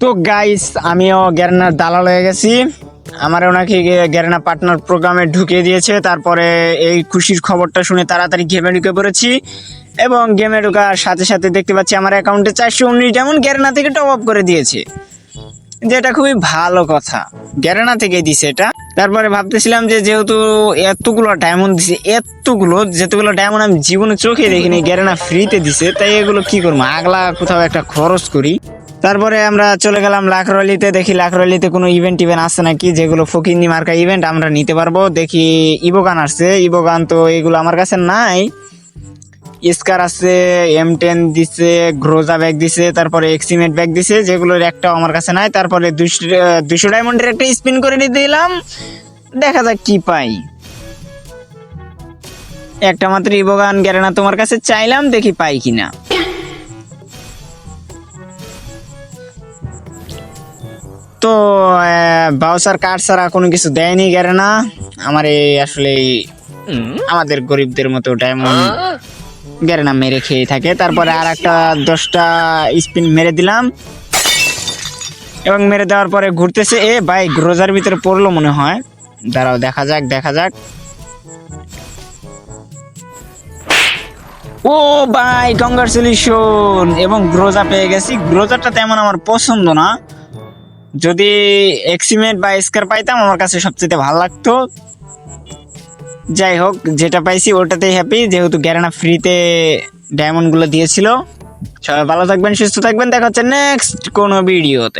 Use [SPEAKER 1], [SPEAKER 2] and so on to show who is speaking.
[SPEAKER 1] তো গাইস আমিও গ্যারেনার দালাল হয়ে গেছি। আমার ওনাকে গ্যারেনা পার্টনার প্রোগ্রামে ঢুকিয়ে দিয়েছে। তারপরে এই খুশির খবরটা শুনে তাড়াতাড়ি গেমে ঢুকে পড়েছি। এবং গেমে ঢোকার সাথে সাথে দেখতে পাচ্ছি আমার অ্যাকাউন্টে চারশো উনিশ যেমন গ্যারেনা থেকে টপ আপ করে দিয়েছে। যেটা খুবই ভালো কথা। গ্যারেনা থেকে দিছে এটা। তারপরে ভাবতেছিলাম যে যেহেতু এতগুলো ডায়মন্ড দিছে, এতগুলো, যেতগুলো ডায়মন্ড আমি জীবনে চোখে দেখিনি, গ্যারেনা ফ্রিতে দিছে, তাই এগুলো কি করব? আগলা কোথাও একটা খরচ করি। তারপরে আমরা চলে গেলাম লাখরলিতে। দেখি লাখরলিতে কোনো ইভেন্ট ইভেন্ট আছে নাকি? যেগুলো ফকিন্দি মার্কা ইভেন্ট আমরা নিতে পারব। দেখি ইবোগান আসছে। ইবোগান তো এগুলো আমার কাছে নাই। স্কার আছে এম টেন দিছে গ্রোজা ব্যাগ দিছে, তারপরে এক্সিমেট ব্যাগ দিছে, যেগুলোর একটাও আমার কাছে নাই। তারপরে দুশো ডায়মন্ডের একটা স্পিন করে দিলাম দেখা যাক কি পাই। একটা মাত্র ইবোগান গ্যারেনা তোমার কাছে চাইলাম, দেখি পাই কিনা। তো বাউসার কার্ড ছাড়া কোনো কিছু দেয়নি গ্যারেনা। আমার এই আসলে আমাদের গরিবদের মতো ডায়মন্ড গ্যারেনা মেরে খেয়ে থাকে। তারপরে আর একটা দশটা স্পিন মেরে দিলাম। এবং মেরে দেওয়ার পরে ঘুরতেছে। এ ভাই গ্রোজার ভিতরে পড়ল মনে হয়। দাঁড়াও, দেখা যাক দেখা যাক। ও ভাই কংগ্রাচুলেশন এবং গ্রোজা পেয়ে গেছি। গ্রোজারটা তেমন আমার পছন্দ না। যদি এক্সিমেট বা স্কার পাইতাম, আমার কাছে সবচেয়ে ভালো লাগতো। যাই হোক যেটা পাইছি ওটাতেই হ্যাপি যেহেতু গ্যারানা ফ্রিতে ডায়মন্ডগুলো দিয়েছিল। সবাই ভালো থাকবেন, সুস্থ থাকবেন, দেখা হচ্ছে নেক্সট কোনো ভিডিওতে